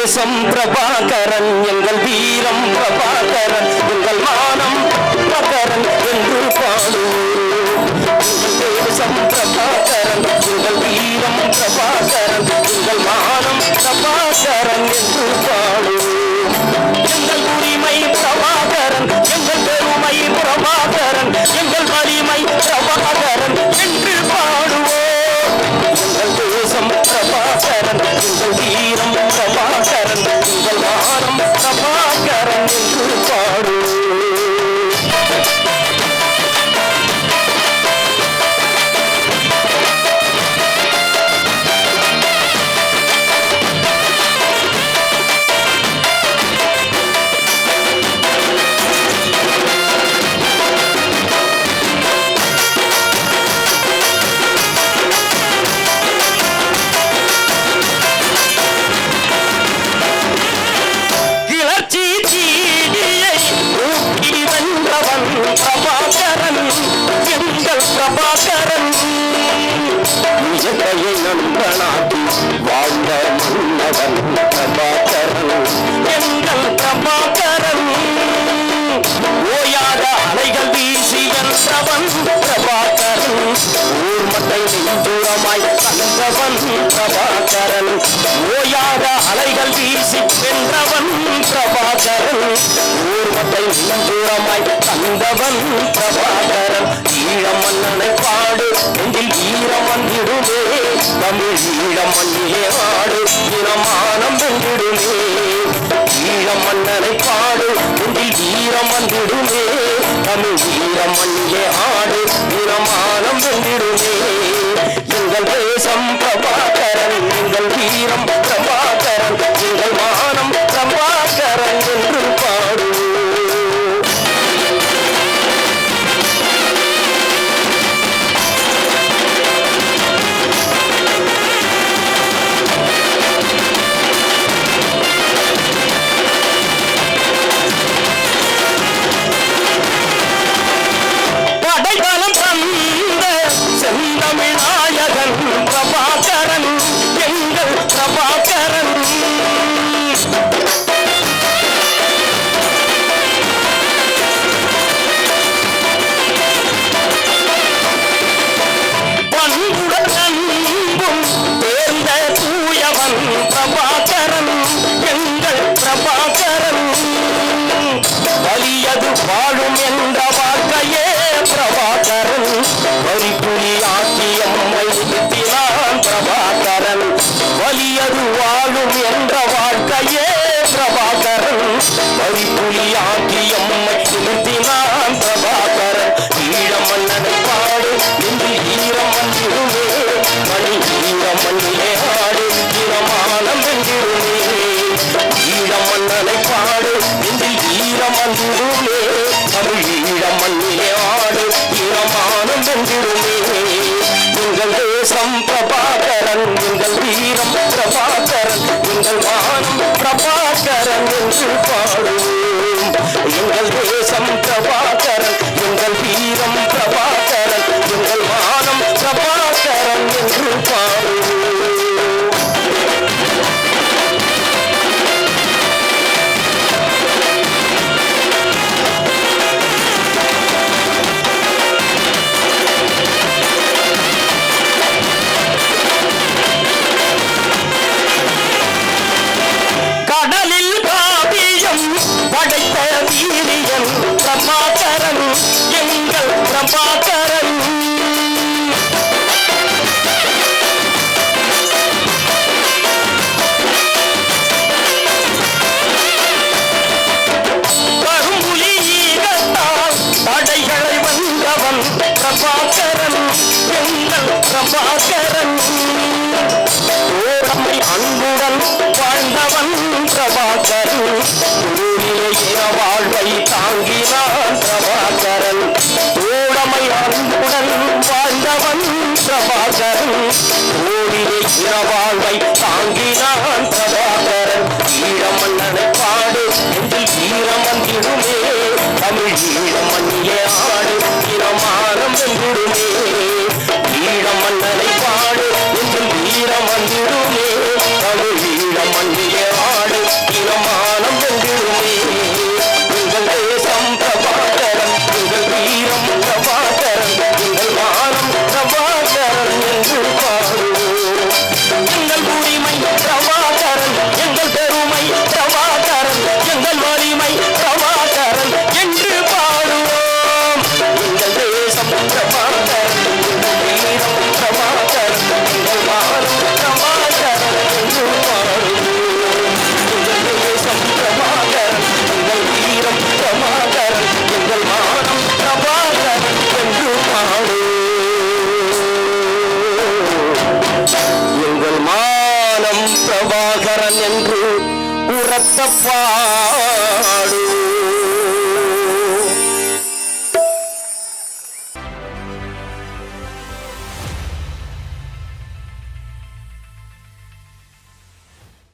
தேசம் பிரபாகரன் எங்கள் வீரம் பிரபாகரன் இயற்கையை வாழ்ந்த மன்னவன் பிரபாகரன் எங்கள் பிரபாகரன் ஓயாத அலைகள் வீசி வென்றவன் பிரபாகரன் ஊர்மத்தை தூரமாய் தந்தவன் பிரபாகரன் ஓயாத அலைகள் வீசி வென்றவன் பிரபாகரன் ஊர்மத்தை தூரமாய் தந்தவன் பிரபாகரன் ஈழ மன்னனை தமிழ் ஈழ மண்ணிலே ஆடு இனமானம் வென்றிடுமே ஈழம் மன்னனை பாடு உண்டில் ஈரம் வந்திடுமே தமிழ் ஈழ மண்ணிலே ஆடு இனமானம் வென்றிடுமே. எங்கள் தேசம் பிரபாகரன் ప్రభాకరం ஈரம் வந்திருமே மண்ணிலே ஆடு ஈரமானம் வென்றிருமே எங்கள் தேசம் பிரபாகரன் எங்கள் வீரம் பிரபாகரன் எங்கள் வானம் பிரபாகரன் என்று பாடுவோம். எங்கள் தேசம் பிரபாகரன் எங்கள் வீரம் பிரபாகரன் எங்கள் வானம் பிரபாகரன் என்று பாடுவோம். அன்புடன் வாழ்ந்தவன் பிரபாகரன். ஊரிலே வாழ்வை தாங்கினான் பிரபாகரன். ஓடமை அன்புடன் வாழ்ந்தவன் பிரபாகரன். ஊரிலே வாழ்வை தாங்கினான் Wow.